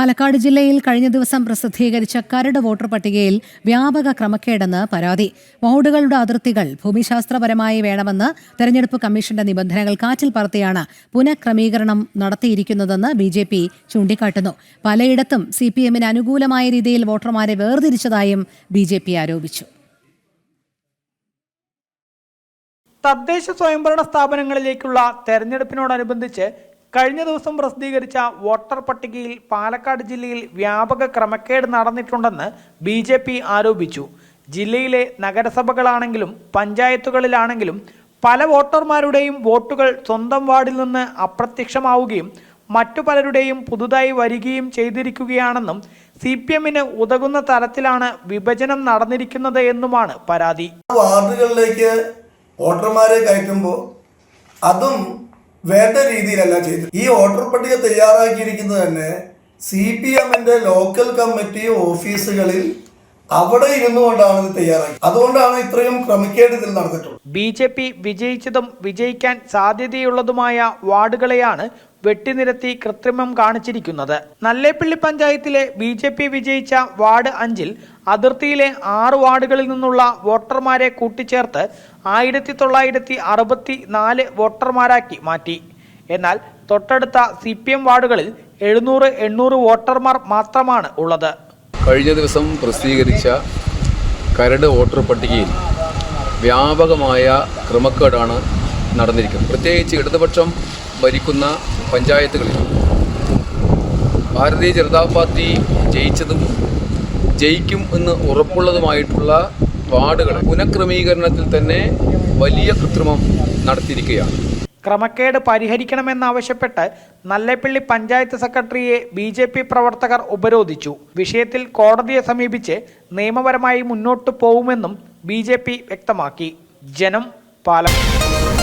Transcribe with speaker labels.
Speaker 1: പാലക്കാട് ജില്ലയിൽ കഴിഞ്ഞ ദിവസം പ്രസിദ്ധീകരിച്ച കരട് വോട്ടർ പട്ടികയിൽ വ്യാപക ക്രമക്കേടെന്ന് പരാതി വാർഡുകളുടെ അതിർത്തികൾ ഭൂമിശാസ്ത്രപരമായി വേണമെന്ന് തെരഞ്ഞെടുപ്പ് കമ്മീഷന്റെ നിബന്ധനകൾ കാറ്റിൽ പറത്തിയാണ് പുനഃക്രമീകരണം നടത്തിയിരിക്കുന്നതെന്ന് ബി ജെ പി ചൂണ്ടിക്കാട്ടുന്നു പലയിടത്തും സി പി എമ്മിന് അനുകൂലമായ രീതിയിൽ വോട്ടർമാരെ വേർതിരിച്ചതായും ബി ജെ പി ആരോപിച്ചു
Speaker 2: തദ്ദേശ സ്വയംഭരണ സ്ഥാപനങ്ങളിലേക്കുള്ള തെരഞ്ഞെടുപ്പിനോടനുബന്ധിച്ച് കഴിഞ്ഞ ദിവസം പ്രസിദ്ധീകരിച്ച വോട്ടർ പട്ടികയിൽ പാലക്കാട് ജില്ലയിൽ വ്യാപക ക്രമക്കേട് നടന്നിട്ടുണ്ടെന്ന് ബി ജെ പി ആരോപിച്ചു ജില്ലയിലെ നഗരസഭകളാണെങ്കിലും പഞ്ചായത്തുകളിലാണെങ്കിലും പല വോട്ടർമാരുടെയും വോട്ടുകൾ സ്വന്തം വാർഡിൽ നിന്ന് അപ്രത്യക്ഷമാവുകയും മറ്റു പലരുടെയും പുതുതായി വരികയും ചെയ്തിരിക്കുകയാണെന്നും സി പി എമ്മിന് ഉതകുന്ന തരത്തിലാണ് വിഭജനം നടന്നിരിക്കുന്നത് എന്നുമാണ് പരാതി
Speaker 3: വാർഡുകളിലേക്ക് വോട്ടർമാരെ കയറ്റുമ്പോൾ അതും വേണ്ട രീതിയിലല്ല ചെയ്തത് ഈ വോട്ടർ പട്ടിക തയ്യാറാക്കിയിരിക്കുന്നത് തന്നെ സി പി എമ്മിന്റെ ലോക്കൽ കമ്മിറ്റി ഓഫീസുകളിൽ അവിടെ ഇരുന്നു കൊണ്ടാണ് ഇത് തയ്യാറാക്കി അതുകൊണ്ടാണ് ഇത്രയും ക്രമക്കേട് ഇതിൽ നടന്നിട്ടുള്ളത്
Speaker 1: ബി ജെ പി വിജയിച്ചതും വിജയിക്കാൻ സാധ്യതയുള്ളതുമായ വാർഡുകളെയാണ് വെട്ടിനിരത്തി കൃത്രിമം കാണിച്ചിരിക്കുന്നത് നല്ലേപ്പള്ളി പഞ്ചായത്തിലെ ബി ജെ പി വിജയിച്ച വാർഡ് അഞ്ചിൽ അതിർത്തിയിലെ ആറ് വാർഡുകളിൽ നിന്നുള്ള വോട്ടർമാരെ കൂട്ടിച്ചേർത്ത് ആയിരത്തി തൊള്ളായിരത്തി അറുപത്തി നാല് വോട്ടർമാരാക്കി മാറ്റി എന്നാൽ തൊട്ടടുത്ത സി പി എം വാർഡുകളിൽ എഴുന്നൂറ് എണ്ണൂറ് വോട്ടർമാർ മാത്രമാണ് ഉള്ളത്
Speaker 4: കഴിഞ്ഞ ദിവസം പ്രസിദ്ധീകരിച്ച കരട് വോട്ടർ പട്ടികയിൽ വ്യാപകമായ ക്രമക്കേടാണ് നടന്നിരിക്കുന്നത് പ്രത്യേകിച്ച് ഇടതുപക്ഷം ഭരിക്കുന്ന പഞ്ചായത്തുകളിൽ ഭാരതീയ ജനതാ പാർട്ടി ജയിച്ചതും ജയിക്കും എന്ന് ഉറപ്പുള്ളതുമായിട്ടുള്ള വാർഡുകൾ പുനഃക്രമീകരണത്തിൽ തന്നെ വലിയ കൃത്രിമം നടത്തിയിരിക്കുകയാണ്
Speaker 1: ക്രമക്കേട് പരിഹരിക്കണമെന്നാവശ്യപ്പെട്ട് നല്ലപ്പള്ളി പഞ്ചായത്ത് സെക്രട്ടറിയെ ബി ജെ പി പ്രവർത്തകർ ഉപരോധിച്ചു വിഷയത്തിൽ കോടതിയെ സമീപിച്ച് നിയമപരമായി മുന്നോട്ടു പോകുമെന്നും ബി വ്യക്തമാക്കി ജനം പാലം